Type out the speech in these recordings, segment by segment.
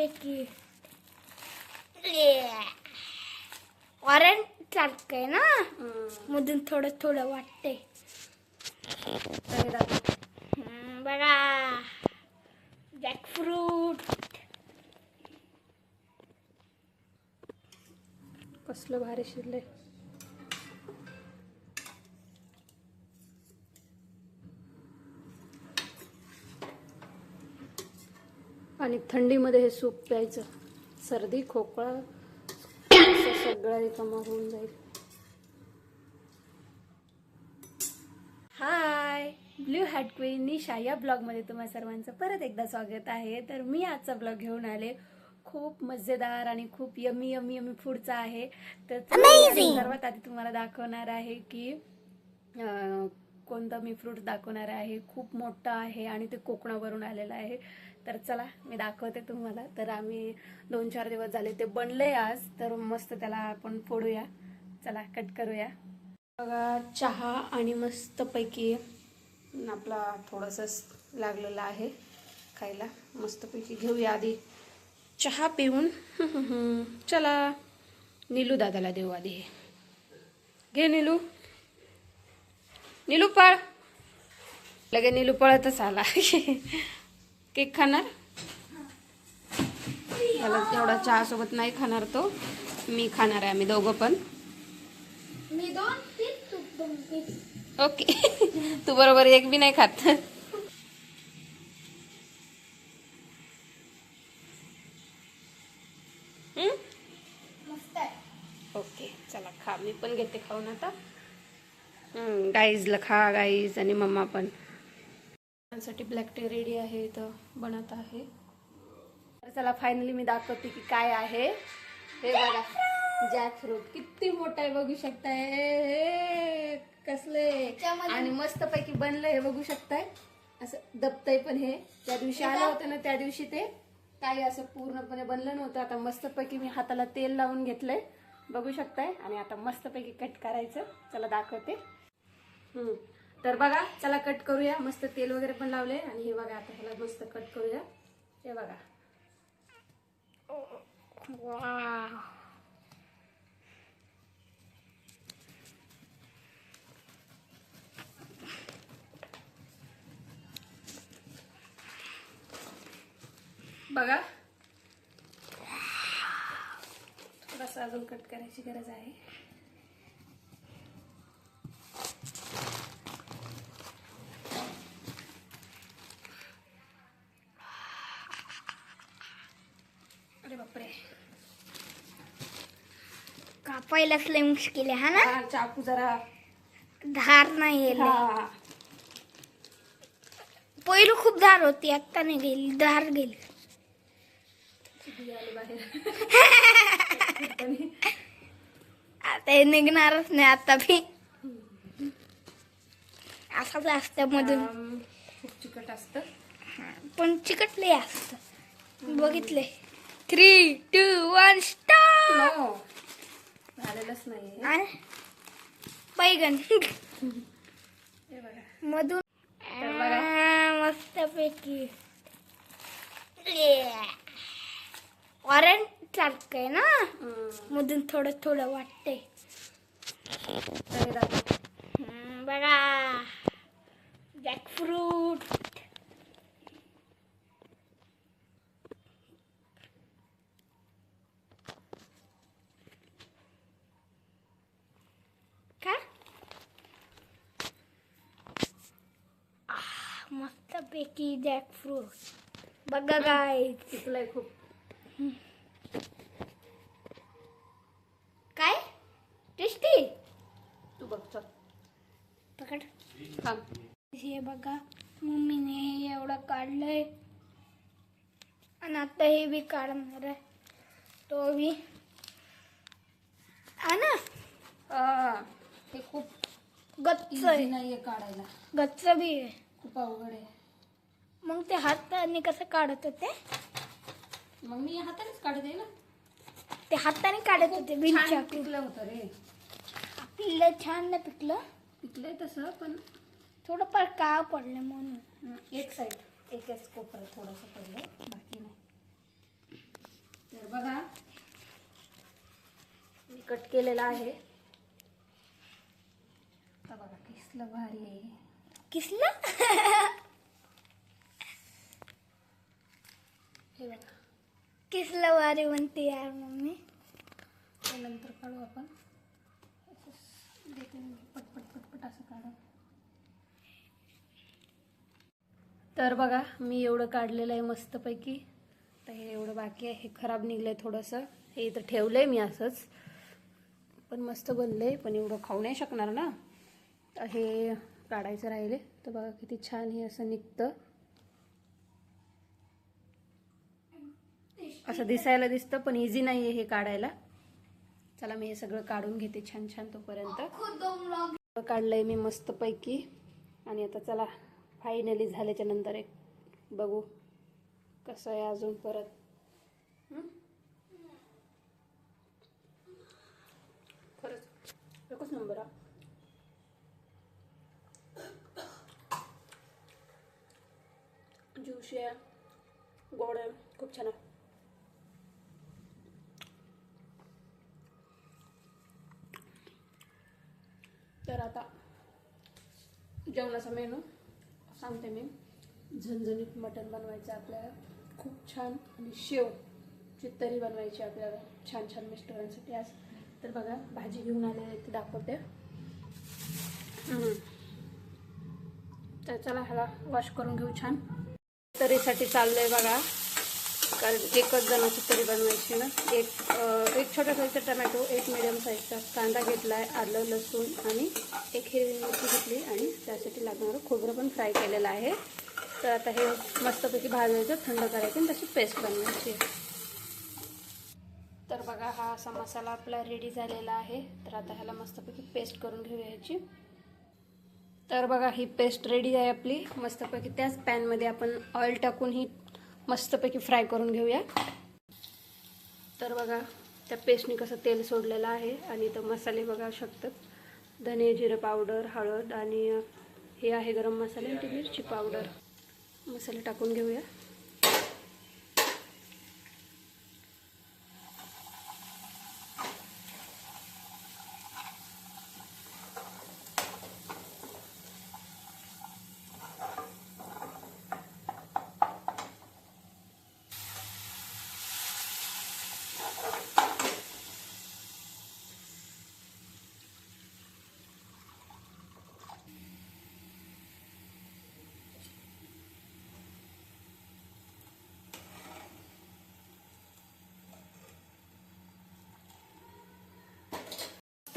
मस्तपैकी ऑरेंज सारखं आहे ना? मधून थोडं थोडं वाटतंय. हम्म, बघा. जॅकफ्रूट कसलं भारी शिरलंय. आणि थंडीमध्ये हे सूप प्यायचं. सर्दी खोकळा सगळं रिकामा होऊन जाईल. Hi blue hat queen Nisha या ब्लॉगमध्ये तुम्हा सर्वांचं परत एकदा स्वागत आहे. तर मी आजचा ब्लॉग घेऊन आले. खूप मजेदार आणि खूप यमी यमी यमी फूडचा आहे. तर सर्वात आधी तुम्हाला दाखवणार आहे की अं, कोणता मी फ्रूट दाखवणार आहे खूप मोठा आहे आणि ते कोकणावरून आलेलं आहे. तर चला मी दाखवते तुम्हाला. तर आम्ही दोन चार दिवस झाले ते बनले आज तर मस्त त्याला आपण फोडूया. चला कट करूया. बघा चहा आणि मस्तपैकी आपला थोडंसंच लागलेला आहे खायला. मस्तपैकी घेऊया आधी चहा पिऊन. चला नीलू दादाला देऊ आधी. घे नीलू. नीलू पळ. लगे नीलू पळतच आला. केक खाणार? त्याला एवढा चहा सोबत नाही खाणार तो. मी खाणार आहे आम्ही दोघं पण. ओके. तू बरोबर एक बी नाही खात. ओके चला खा. मी पण घेते खाऊन आता. गाईजला खा गाईज आणि मम्मा पण. साठी ब्लॅक टी रेडी आहे तर बनत आहे. तर चला फायनली मी दाखवते की काय आहे. हे बघा जॅक फ्रूट किती मोठा आहे बघू शकताय. हे कसले. आणि मस्त पैकी बनलंय हे बघू शकताय. असं दबतय पण हे. त्या दिवशी आलं होतं ना त्या दिवशी ते. काही असं पूर्णपणे बनलं नव्हतं. आता मस्तपैकी मी हाताला तेल लावून घेतलंय. बघू शकताय. आणि आता मस्तपैकी कट करायचं. चला दाखवते. तर बघा चला कट करूया. मस्त तेल वगैरे पण लावले. आणि हे बघा आता ह्याला मस्त कट करूया. हे बघा. बघा. थोडासा अजून कट करायची गरज आहे. कापायलाच लय मुश्किल आहे हा ना? हा, चाकू जरा. धार नाही हा. पहिलं खूप धार होती आता नाही गेली धार गेली. किती आले बाहेर आता हे निघणारच नाही आता बी. असंच असतं मधून. आम, खूप चिकट असतं. पण चिकटले असत. बघितले थ्री टू वन स्टार झालेलंच नाही आणि बैगन. मधून. मस्त पैकी ऑरेंज सारखं आहे ना. मधून थोडं थोडं वाटतंय. हम्म, बघा. जॅकफ्रूट का पैकी जॅकफ्रूट बघा गाय पिकलंय खूप. काय? टेस्टी? तू बघ चल. पकड. हे बघा मम्मीने हे एवढं काढलंय. आणि आता हे बी काढणार आहे. तो बी. हा ना? हा, हे खूप गच्च आहे. नाहीये काढायला. गच्च बी आहे. खूप अवघड आहे. मग ते हाताने कसं काढत होते? मग मी हातानेच काढते ना. ते हाताने काढत होते पिकलं होतं रे. पिल्ल छान नाही पिकलं? पिकलंय तसं पण थोडं फार का पडलं म्हणून. एक साईड एकच कोपर थोडंसं पडलं बाकी नाही. तर बघा मी कट केलेला आहे. बघा किसलं भारी आहे. किसलं? हे बघा. वारी म्हणते यार मम्मी. नंतर काढू आपण. देते पटपट पटपट असं काढू तर बघा मी एवढं काढलेलं आहे मस्तपैकी. तर हे एवढं बाकी आहे. हे खराब निघलं आहे थोडंसं. हे इथं ठेवलं आहे मी असंच. पण मस्त बनलं आहे पण एवढं खाऊ नाही शकणार ना. तर हे काढायचं राहिले. तर बघा किती छान हे असं निघतं. असं दिसायला दिसतं पण इझी नाही आहे हे काढायला. चला मी हे सगळं काढून घेते छान छान तोपर्यंत. काढलंय मी मस्तपैकी. आणि आता चला फायनली झाल्याच्यानंतर एक बघू कसं आहे अजून परत. खरंच एकच नंबर हा. ज्यूशी आहे. गोड आहे. खूप छान आहे. तर आता जेवणाचा मेनू सांगते मी. झणझणीत मटण बनवायचं आपल्याला. खूप छान. आणि शेव चित्तरी बनवायची आपल्याला. छान छान मिस्टरांसाठी आज. तर बघा भाजी घेऊन आले ती दाखवते. तर चला ह्याला वॉश करून घेऊ छान. तरीसाठी चाललंय बघा. कारण एकच जणाची तरी बनवायची ना एक एक छोट्या साईजचा टमॅटो एक मिडियम साईजचा कांदा घेतला आहे आलं लसूण आणि एक हिरवी मिरची घेतली आणि त्यासाठी लागणारं खोबरं पण फ्राय केलेलं आहे. तर आता हे मस्तपैकी भाजायचं थंड करायचं आणि तशी पेस्ट बनवायची. तर बघा हा असा मसाला आपला रेडी झालेला आहे. तर आता ह्याला मस्तपैकी पेस्ट करून घेऊया ह्याची तर बघा ही पेस्ट रेडी आहे आपली. मस्तपैकी त्याच पॅनमध्ये आपण ऑइल टाकून ही मस्तपैकी फ्राय करून घेऊया. तर बघा त्या पेस्टने कसं तेल सोडलेलं आहे आणि तर मसाले बघा शकतात धने जिरं पावडर हळद आणि हे आहे गरम मसाले आणि मिरची पावडर. मसाले टाकून घेऊया.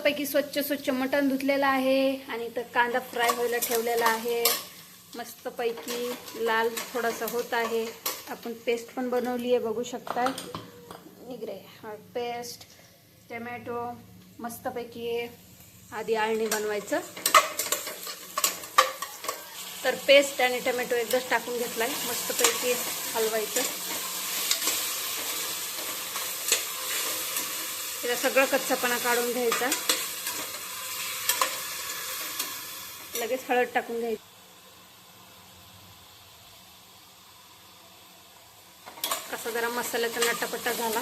मस्तपैकी स्वच्छ स्वच्छ मटण धुतलेलं आहे आणि तर कांदा फ्राय व्हायला ठेवलेला आहे. मस्तपैकी लाल थोडासा होत आहे. आपण पेस्ट पण बनवली आहे बघू शकता निगरे पेस्ट टमॅटो मस्तपैकी आधी आळणी बनवायचं. तर पेस्ट आणि टमॅटो एकदाच टाकून घेतला आहे मस्तपैकी हलवायचं. तिला सगळं कच्चापणा काढून घ्यायचा. लगेच हळद टाकून घ्यायची. कसा जरा मसाल्याचा नटापट्टा झाला.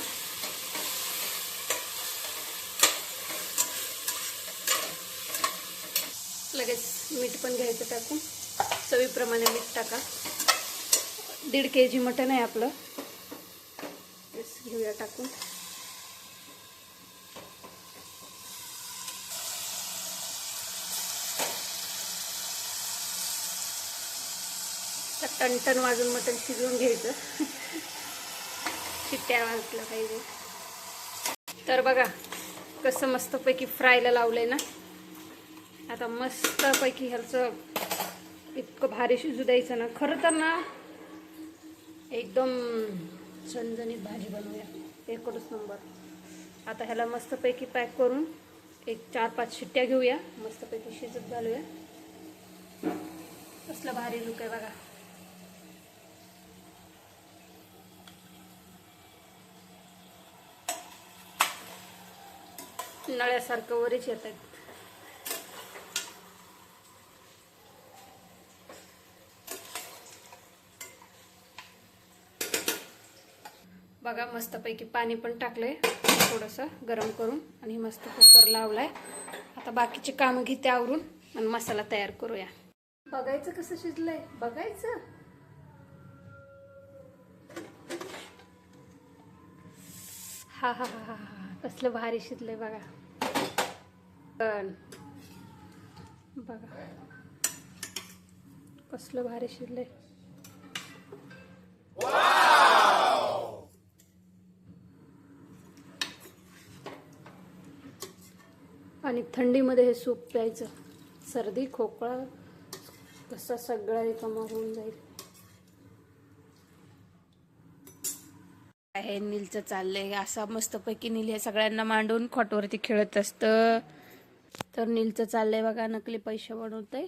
लगेच मीठ पण घ्यायचं टाकून. चवीप्रमाणे मीठ टाका. दीड के जी मटण आहे आपलं. घेऊया टाकून तर टणटण वाजून मटण शिजवून घ्यायचं. शिट्ट्या वाजल्या पाहिजे. तर बघा कसं मस्तपैकी फ्रायला लावलंय ना. आता मस्तपैकी ह्याचं इतकं भारी शिजू द्यायचं ना. खरं तर ना एकदम झणझणीत भाजी बनवूया. एकच नंबर. आता ह्याला मस्तपैकी पॅक करून एक चार पाच शिट्ट्या घेऊया. मस्तपैकी शिजत घालूया. कसलं भारी लुक आहे बघा. नळ्यासारखं वरच येत आहेत. बघा मस्तपैकी पाणी पण टाकलंय थोडंसं गरम करून आणि मस्त कुकर लावलाय. आता बाकीचे कामं घेते आवरून आणि मसाला तयार करूया. बघायचं कसं शिजलंय? बघायचं. हा हा हा हा हा. कसलं भारी शिजलंय बघा. बघा. कसलं भारी शिरलंय. आणि थंडीमध्ये हे सूप प्यायचं. सर्दी खोकळा कसा सगळा रिकामा होऊन जाईल. आहे नीलचं चाललंय. असा मस्तपैकी नील हे सगळ्यांना मांडून खोटवरती खेळत असतं. तर नीलचं चाललंय बघा नकली पैसे बनवतंय.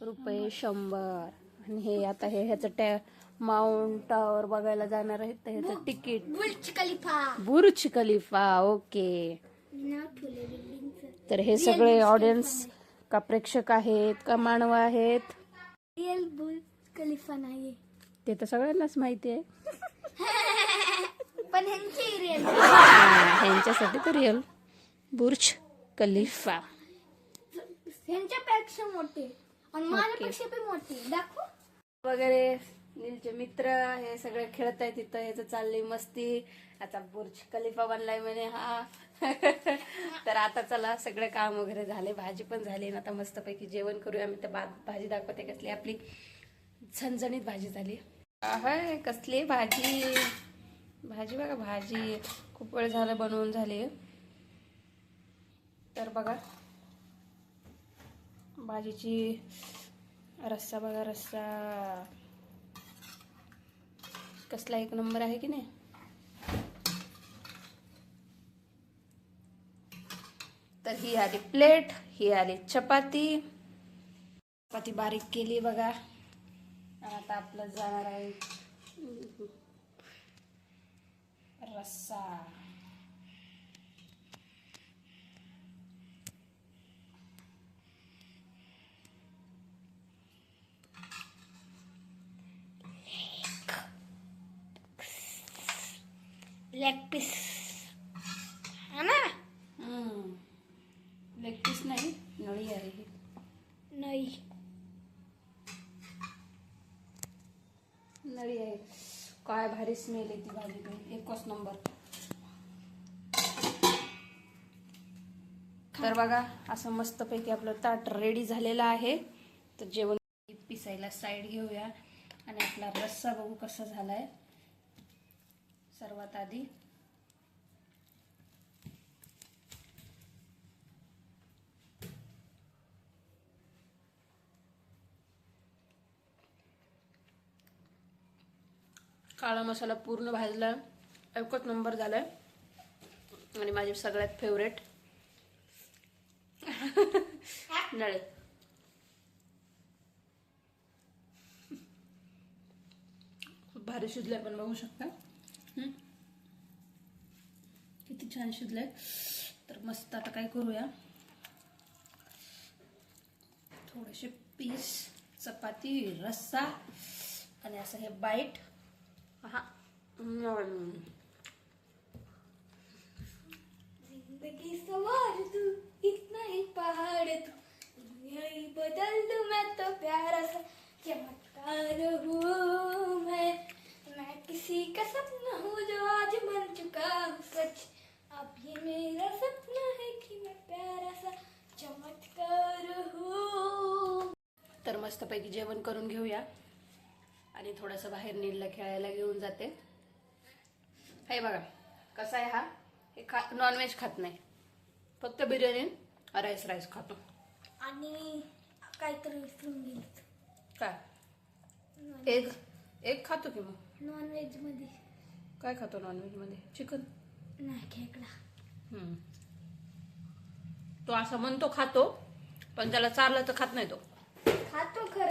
रुपये शंभर. आणि हे आता हे ह्याचं टॅ माउंट टावर बघायला जाणार आहेत तर ह्याचं ticket. Burj Khalifa. Burj Khalifa okay. तर हे सगळे ऑडियन्स का प्रेक्षक आहेत का मानव आहेत? रिअल बुर्ज खलिफा नाहीये. ते तर सगळ्यांनाच माहिती आहे. पण ह्यांची रिअल ह्यांच्यासाठी तर रिअल बुर्ज. खलिफा ह्यांच्यापेक्षा मोठे आणि माझ्यापेक्षा पण मोठे. दाखव. वगैरे नीलचे मित्र हे सगळे खेळत आहेत तिथं ह्याचं चाललंय मस्ती. आता बुर्ज खलिफा बनलाय म्हणे हा. तर आता चला सगळं काम वगैरे झाले भाजी पण झाली आणि आता मस्तपैकी जेवण करूया. मी तर भाजी दाखवते कसली आपली. झणझणीत भाजी झाली. आहे कसली भाजी? भाजी बघा भाजी. खूप वेळ झालं बनवून झाली. तर बघा भाजीची रस्सा बघा रस्सा. कसला एक नंबर आहे की नाही? तर ही आली प्लेट ही आली चपाती. चपाती बारीक केली बघा. आता आपलं जाणार आहे. रस्सा. लेग पीस हा ना? लेग पीस नाही नळी आहे ही. नाही नळी आहे. काय भारी स्मेल येते भाजी एकच नंबर तर बघा असं मस्तपैकी आपलं ताट रेडी झालेलं आहे. तर जेवण पिसायला साईड घेऊया. आणि आपला रस्सा बघू कसा झालाय. सर्वात आधी. काळा मसाला पूर्ण भाजला एकच नंबर झालाय. आणि माझे सगळ्यात फेवरेट नळे. खूप भारी शिजले पण बघू शकता. किती छान शिजलंय. तर मस्त आता काय करूया. थोडेसे पीस चपाती रस्सा आणि असं हे बाईट हा जिंदगी सवार तू इतना ही पहाड़ तू बदल तू मैं तो प्यारा सा चमत्कार हूँ मैं मैं किसी का सपना हूँ जो आज बन चुका हूँ सच अब ये मेरा सपना है कि मैं प्यारा सा चमत्कार हूँ तर मस्तपैकी जेवण करून घेऊया. आणि थोडंसं बाहेर नीलला खेळायला घेऊन जाते. हे बघा कसा आहे हा? हे खा नॉनव्हेज खात नाही. फक्त बिर्याणी राईस राईस खातो. आणि काहीतरी विसरून गेलं काय? एग एग खातो की मग? नॉनव्हेजमध्ये. काय खातो नॉनव्हेजमध्ये चिकन नाही खेकडा. हम्म. तो असं म्हणतो खातो पण त्याला चारलं तर खात नाही तो. હા તો ખરો.